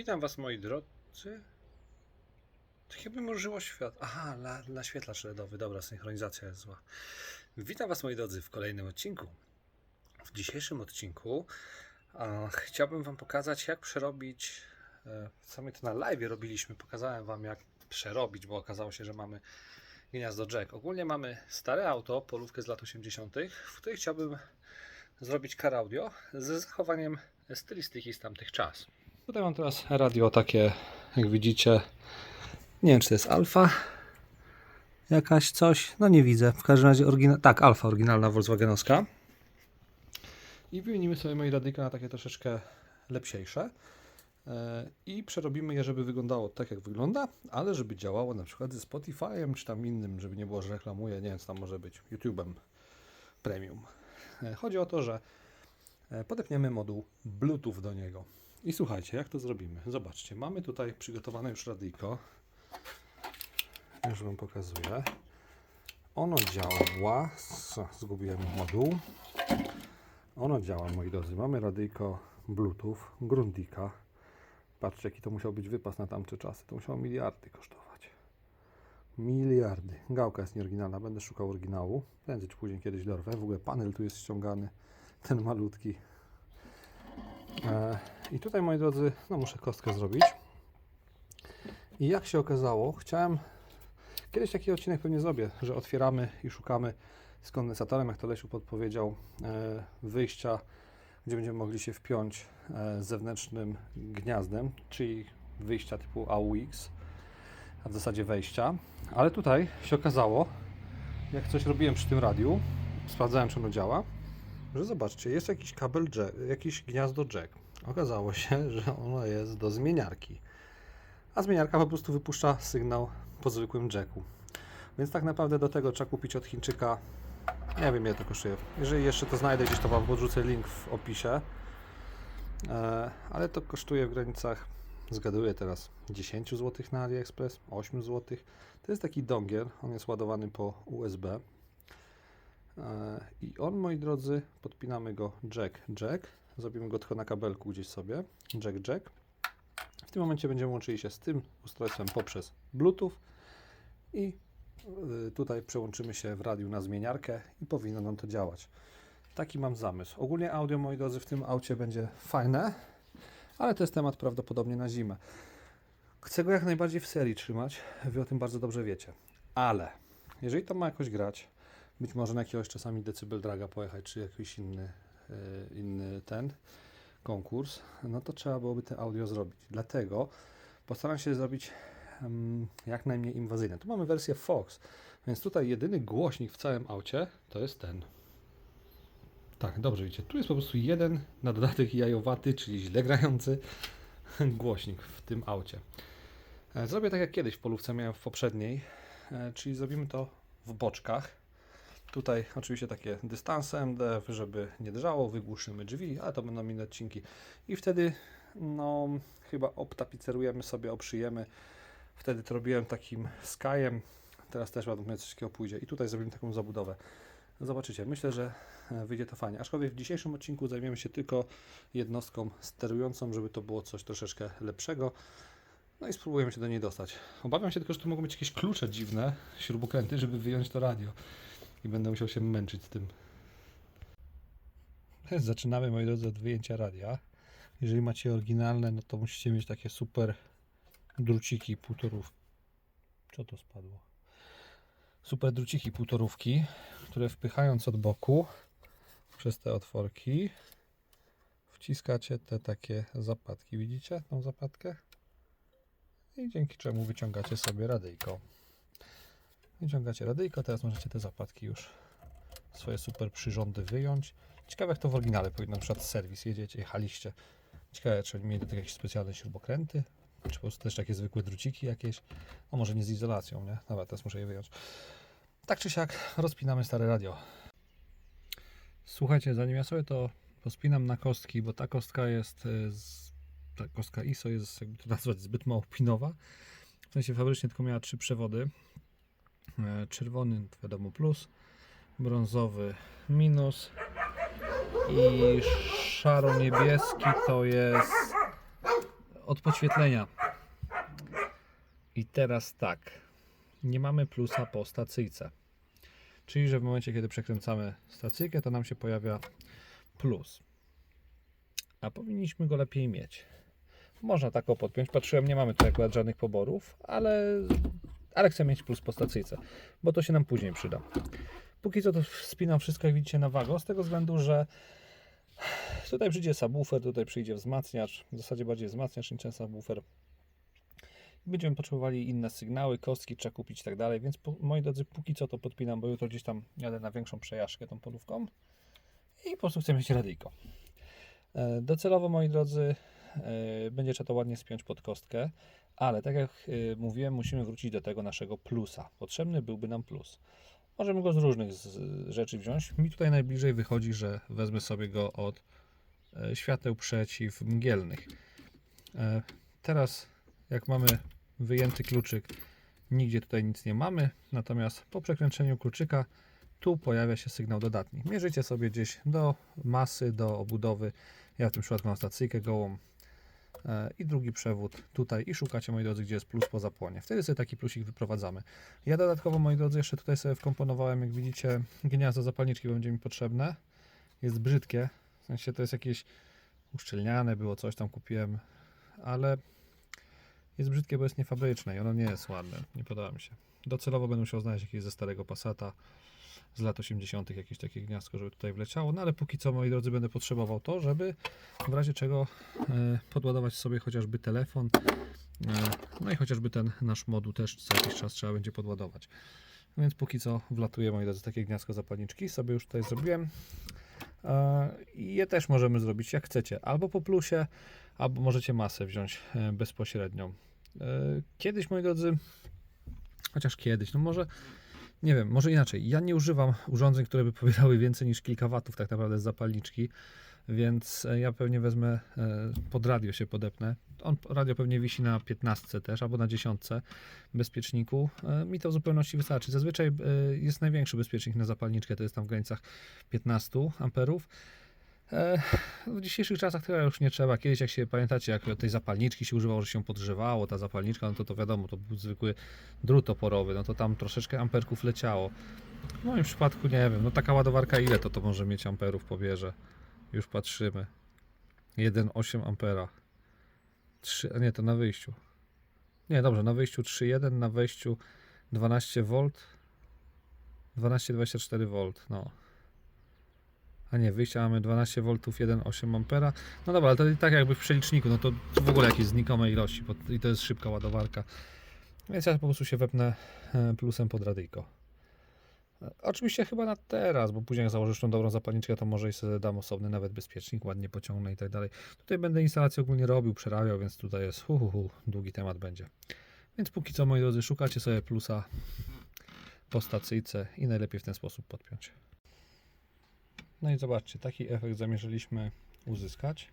Witam was moi drodzy. Tak jakby mrużyło świat. Aha, na, naświetlacz LEDowy. Dobra, synchronizacja jest zła. Witam was moi drodzy w kolejnym odcinku. W dzisiejszym odcinku a, chciałbym wam pokazać jak przerobić e, w sumie to na live robiliśmy. Pokazałem wam jak przerobić, bo okazało się, że mamy gniazdo jack. Ogólnie mamy stare auto, polówkę z lat 80., w której chciałbym zrobić car audio ze zachowaniem stylistyki z tamtych czasów. Tutaj mam teraz radio takie, jak widzicie. Nie wiem, czy to jest alfa. Jakaś coś. No nie widzę. W każdym razie oryginal. Tak, alfa oryginalna Volkswagenowska. I wymienimy sobie moje radyjka na takie troszeczkę lepsiejsze. E, I przerobimy je, żeby wyglądało tak, jak wygląda, ale żeby działało na przykład ze Spotify'em czy tam innym, żeby nie było, że reklamuje, nie wiem, co tam może być, YouTube'em Premium. E, Chodzi o to, że podepniemy moduł Bluetooth do niego. I słuchajcie, jak to zrobimy? Zobaczcie, mamy tutaj przygotowane już radyjko. Już Wam pokazuję. Ono działa. Zgubiłem moduł. Ono działa, moi drodzy. Mamy radyjko Bluetooth Grundika. Patrzcie, jaki to musiał być wypas na tamte czasy. To musiało miliardy kosztować. Miliardy. Gałka jest nieoryginalna. Będę szukał oryginału. Prędzej czy później kiedyś dorwę. W ogóle panel tu jest ściągany. Ten malutki. E, I tutaj, moi drodzy, no muszę kostkę zrobić. I jak się okazało, chciałem. Kiedyś taki odcinek pewnie zrobię, że otwieramy i szukamy z kondensatorem, jak to Lesiu podpowiedział, e, wyjścia, gdzie będziemy mogli się wpiąć e, zewnętrznym gniazdem, czyli wyjścia typu AUX, a w zasadzie wejścia. Ale tutaj się okazało, jak coś robiłem przy tym radiu, sprawdzałem, czy ono działa, że zobaczcie, jest jakiś kabel jack, jakiś gniazdo jack. Okazało się, że ono jest do zmieniarki. A zmieniarka po prostu wypuszcza sygnał po zwykłym jacku. Więc tak naprawdę do tego trzeba kupić od Chińczyka. Nie wiem ile to kosztuje. Jeżeli jeszcze to znajdę gdzieś, to Wam podrzucę link w opisie. E, ale to kosztuje w granicach, zgaduję teraz, 10 zł na AliExpress, 8 zł. To jest taki dongiel, on jest ładowany po USB. E, I on, moi drodzy, podpinamy go jack, jack. Zrobimy go tylko na kabelku gdzieś sobie. Jack, jack. W tym momencie będziemy łączyli się z tym ustrojstwem poprzez Bluetooth i y, tutaj przełączymy się w radiu na zmieniarkę i powinno nam to działać. Taki mam zamysł. Ogólnie audio, moi drodzy, w tym aucie będzie fajne, ale to jest temat prawdopodobnie na zimę. Chcę go jak najbardziej w serii trzymać, wy o tym bardzo dobrze wiecie. Ale jeżeli to ma jakoś grać, być może na jakiegoś czasami decybel draga pojechać, czy jakiś inny, y, inny ten konkurs, no to trzeba byłoby te audio zrobić. Dlatego postaram się zrobić jak najmniej inwazyjne. Tu mamy wersję Fox, więc tutaj jedyny głośnik w całym aucie to jest ten. Tak, dobrze widzicie. Tu jest po prostu jeden na dodatek jajowaty, czyli źle grający głośnik w tym aucie. E, Zrobię tak jak kiedyś w polówce miałem w poprzedniej, e, czyli zrobimy to w boczkach. Tutaj oczywiście takie dystanse MDF, żeby nie drżało, wygłuszymy drzwi, ale to będą inne odcinki. I wtedy, no, chyba obtapicerujemy sobie, oprzyjemy. Wtedy to robiłem takim skajem, teraz też mnie coś takiego pójdzie. I tutaj zrobimy taką zabudowę. Zobaczycie, myślę, że e, wyjdzie to fajnie. Aczkolwiek w dzisiejszym odcinku zajmiemy się tylko jednostką sterującą, żeby to było coś troszeczkę lepszego. No i spróbujemy się do niej dostać. Obawiam się tylko, że tu mogą być jakieś klucze dziwne, śrubokręty, żeby wyjąć to radio i będę musiał się męczyć z tym. Zaczynamy, moi drodzy, od wyjęcia radia. Jeżeli macie oryginalne, no to musicie mieć takie super druciki półtorów. Co to spadło? Super druciki półtorówki, które wpychając od boku przez te otworki wciskacie te takie zapadki. Widzicie tą zapadkę? I dzięki czemu wyciągacie sobie radyjko. Wyciągacie radyjko, teraz możecie te zapadki już swoje super przyrządy wyjąć. Ciekawe jak to w oryginale powinno, na przykład serwis, jedziecie, jechaliście. Ciekawe, czy oni mieli do jakieś specjalne śrubokręty, czy po prostu też takie zwykłe druciki jakieś. A może nie z izolacją, nie? Dobra, teraz muszę je wyjąć. Tak czy siak, rozpinamy stare radio. Słuchajcie, zanim ja sobie to pospinam na kostki, bo ta kostka jest, e, ta kostka ISO jest, jakby to nazwać, zbyt mało pinowa. W sensie fabrycznie tylko miała trzy przewody. E, Czerwony wiadomo plus, brązowy minus i szaro-niebieski to jest od podświetlenia. I teraz tak. Nie mamy plusa po stacyjce. Czyli, że w momencie, kiedy przekręcamy stacyjkę, to nam się pojawia plus. A powinniśmy go lepiej mieć. Można tak o podpiąć. Patrzyłem, nie mamy tu akurat żadnych poborów, ale, ale chcę mieć plus po stacyjce, bo to się nam później przyda. Póki co to spinam wszystko, jak widzicie, na wago, z tego względu, że tutaj przyjdzie subwoofer, tutaj przyjdzie wzmacniacz, w zasadzie bardziej wzmacniacz niż ten subwoofer. Będziemy potrzebowali inne sygnały, kostki trzeba kupić i tak dalej, więc po, moi drodzy, póki co to podpinam, bo jutro gdzieś tam jadę na większą przejażdżkę tą polówką i po prostu chcę mieć radyjko. E, Docelowo, moi drodzy, będzie trzeba to ładnie spiąć pod kostkę, ale tak jak e, mówiłem, musimy wrócić do tego naszego plusa. Potrzebny byłby nam plus. Możemy go z różnych rzeczy wziąć. Mi tutaj najbliżej wychodzi, że wezmę sobie go od e, świateł przeciwmgielnych. E, Teraz, jak mamy wyjęty kluczyk, nigdzie tutaj nic nie mamy, natomiast po przekręceniu kluczyka tu pojawia się sygnał dodatni. Mierzycie sobie gdzieś do masy, do obudowy. Ja w tym przypadku mam stacyjkę gołą e, i drugi przewód tutaj i szukacie, moi drodzy, gdzie jest plus po zapłonie. Wtedy sobie taki plusik wyprowadzamy. Ja dodatkowo, moi drodzy, jeszcze tutaj sobie wkomponowałem, jak widzicie, gniazdo zapalniczki będzie mi potrzebne. Jest brzydkie, w sensie to jest jakieś uszczelniane, było coś tam kupiłem, ale jest brzydkie, bo jest niefabryczne i ono nie jest ładne. Nie podoba mi się. Docelowo będę musiał znaleźć jakieś ze starego Passata z lat 80. jakieś takie gniazdko, żeby tutaj wleciało. No ale póki co, moi drodzy, będę potrzebował to, żeby w razie czego e, podładować sobie chociażby telefon. E, no i chociażby ten nasz moduł też co jakiś czas trzeba będzie podładować. Więc póki co wlatuje, moi drodzy, takie gniazdko zapalniczki. Sobie już tutaj zrobiłem. E, I je też możemy zrobić jak chcecie. Albo po plusie, albo możecie masę wziąć bezpośrednią. Kiedyś, moi drodzy, chociaż kiedyś, no może, nie wiem, może inaczej. Ja nie używam urządzeń, które by pobierały więcej niż kilka watów tak naprawdę z zapalniczki, więc e, ja pewnie wezmę e, pod radio się podepnę. On radio pewnie wisi na 15 też, albo na 10 bezpieczniku. E, Mi to w zupełności wystarczy. Zazwyczaj jest największy bezpiecznik na zapalniczkę, to jest tam w granicach 15 amperów. W dzisiejszych czasach to już nie trzeba. Kiedyś, jak się pamiętacie, jak tej zapalniczki się używało, że się podgrzewało, ta zapalniczka, no to to wiadomo, to był zwykły drut oporowy, no to tam troszeczkę amperków leciało. W moim przypadku nie wiem, no taka ładowarka ile to to może mieć amperów pobierze? Już patrzymy. 1,8 ampera. 3, a nie, to na wyjściu. Nie, dobrze, na wyjściu 3,1, na wejściu 12 V. 12,24 V, no. A nie, wyjścia mamy 12 V, 1,8 ampera. No dobra, ale to tak jakby w przeliczniku, no to w ogóle jakieś znikome ilości i to jest szybka ładowarka. Więc ja po prostu się wepnę e, plusem pod radyjko. E, Oczywiście chyba na teraz, bo później jak założysz tą dobrą zapalniczkę, to może i sobie dam osobny nawet bezpiecznik, ładnie pociągnę i tak dalej. Tutaj będę instalację ogólnie robił, przerabiał, więc tutaj jest hu, hu, hu, długi temat będzie. Więc póki co, moi drodzy, szukacie sobie plusa po stacyjce i najlepiej w ten sposób podpiąć. No i zobaczcie, taki efekt zamierzyliśmy uzyskać.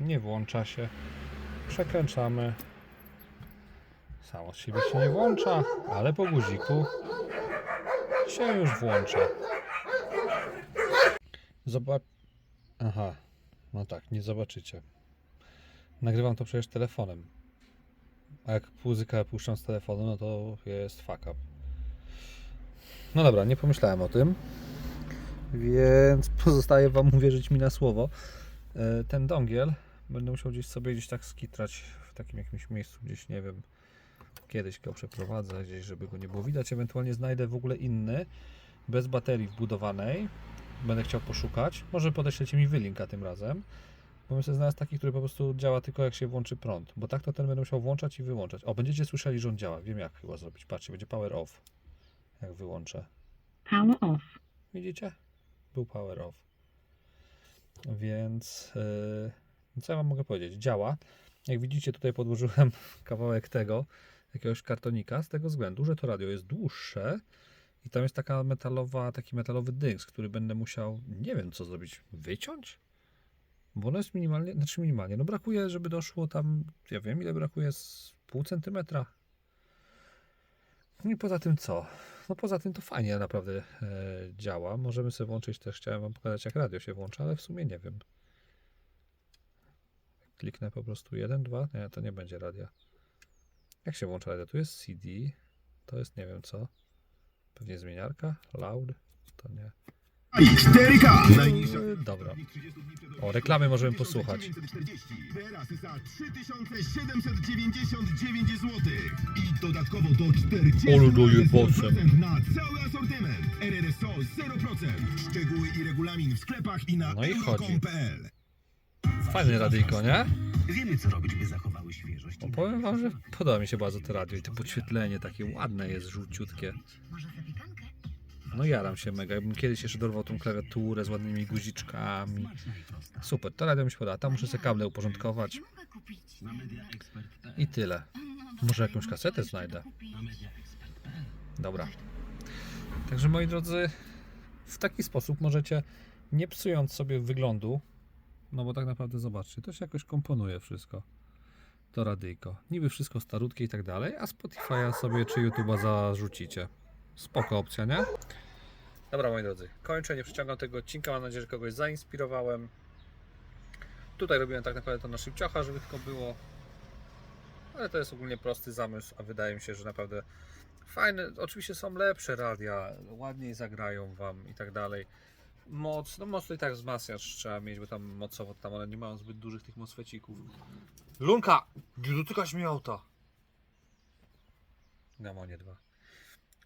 Nie włącza się. Przekręcamy. Samo z siebie się nie włącza, ale po guziku się już włącza. Zobacz. Aha, no tak, nie zobaczycie. Nagrywam to przecież telefonem. A jak muzykę puszczam z telefonu, no to jest fuck up. No dobra, nie pomyślałem o tym. Więc pozostaje Wam uwierzyć mi na słowo. E, Ten dongiel będę musiał gdzieś sobie gdzieś tak skitrać w takim jakimś miejscu, gdzieś nie wiem. Kiedyś go przeprowadzę gdzieś, żeby go nie było widać. Ewentualnie znajdę w ogóle inny, bez baterii wbudowanej. Będę chciał poszukać. Może podeślecie mi wylinka tym razem. Bo myślę znaleźć taki, który po prostu działa tylko jak się włączy prąd. Bo tak to ten będę musiał włączać i wyłączać. O, będziecie słyszeli, że on działa. Wiem jak chyba zrobić. Patrzcie, będzie power off. Jak wyłączę. Power off. Widzicie? Był power off. Więc yy, co ja wam mogę powiedzieć? Działa. Jak widzicie, tutaj podłożyłem kawałek tego, jakiegoś kartonika, z tego względu, że to radio jest dłuższe i tam jest taka metalowa, taki metalowy dynks, który będę musiał, nie wiem co zrobić, wyciąć? Bo ono jest minimalnie, znaczy minimalnie, no brakuje, żeby doszło tam, ja wiem ile brakuje, z pół centymetra. No I poza tym co? No poza tym to fajnie naprawdę e, działa. Możemy sobie włączyć też, chciałem wam pokazać jak radio się włącza, ale w sumie nie wiem. Kliknę po prostu 1, 2. Nie, to nie będzie radia. Jak się włącza radio? Tu jest CD. To jest nie wiem co. Pewnie zmieniarka. Loud. To nie. I 4K. Najniższa Yy, Dobra. O, reklamy możemy posłuchać. 1940. Teraz za 3799 zł. I dodatkowo do 40 Ale daje razy bosem. 0% na cały asortyment. RRSO 0%. Szczegóły i regulamin w sklepach i na No i chodzi. euro.com.pl. Fajne radyjko, nie? Wiemy, co robić, by zachowały świeżość. No, powiem wam, że podoba mi się bardzo to radio i to podświetlenie takie ładne jest, żółciutkie. Może? No jaram się mega. Jakbym kiedyś jeszcze dorwał tą klawiaturę z ładnymi guziczkami. Super, to radio mi się podoba. Tam muszę sobie kable uporządkować i tyle. Może jakąś kasetę znajdę. Dobra. Także moi drodzy, w taki sposób możecie, nie psując sobie wyglądu, no bo tak naprawdę zobaczcie, to się jakoś komponuje wszystko. To radyjko. Niby wszystko starutkie i tak dalej, a Spotify'a sobie czy YouTube'a zarzucicie. Spoko opcja, nie? Dobra moi drodzy, kończę, nie przyciągam tego odcinka, mam nadzieję, że kogoś zainspirowałem. Tutaj robiłem tak naprawdę to na szybciocha, żeby tylko było. Ale to jest ogólnie prosty zamysł, a wydaje mi się, że naprawdę fajne. Oczywiście są lepsze radia, ładniej zagrają wam i tak dalej. Moc, no moc to i tak wzmacniacz trzeba mieć, bo tam mocowo tam one nie mają zbyt dużych tych mosfecików. Lunka! Nie dotykasz mi auta! Gamonie 2.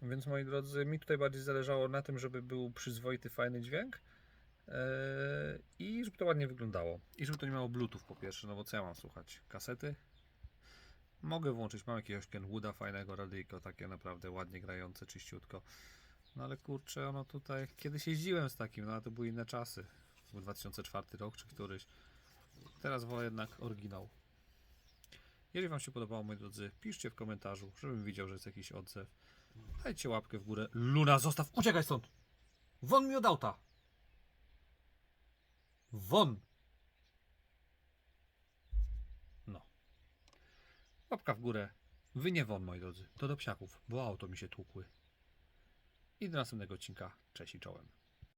Więc moi drodzy, mi tutaj bardziej zależało na tym, żeby był przyzwoity, fajny dźwięk yy, i żeby to ładnie wyglądało. I żeby to nie miało bluetooth po pierwsze, no bo co ja mam słuchać? Kasety? Mogę włączyć, mam jakiegoś Kenwooda fajnego radyjko, takie naprawdę ładnie grające, czyściutko. No ale kurczę, ono tutaj, kiedyś jeździłem z takim, no ale to były inne czasy. To był 2004 rok czy któryś. Teraz wolę jednak oryginał. Jeżeli Wam się podobało, moi drodzy, piszcie w komentarzu, żebym widział, że jest jakiś odzew. Dajcie łapkę w górę. Luna, zostaw! Uciekaj stąd! Won mi od auta! Won! No. Łapka w górę. Wy nie won, moi drodzy. To do psiaków, bo auto mi się tłukły. I do następnego odcinka. Cześć i czołem.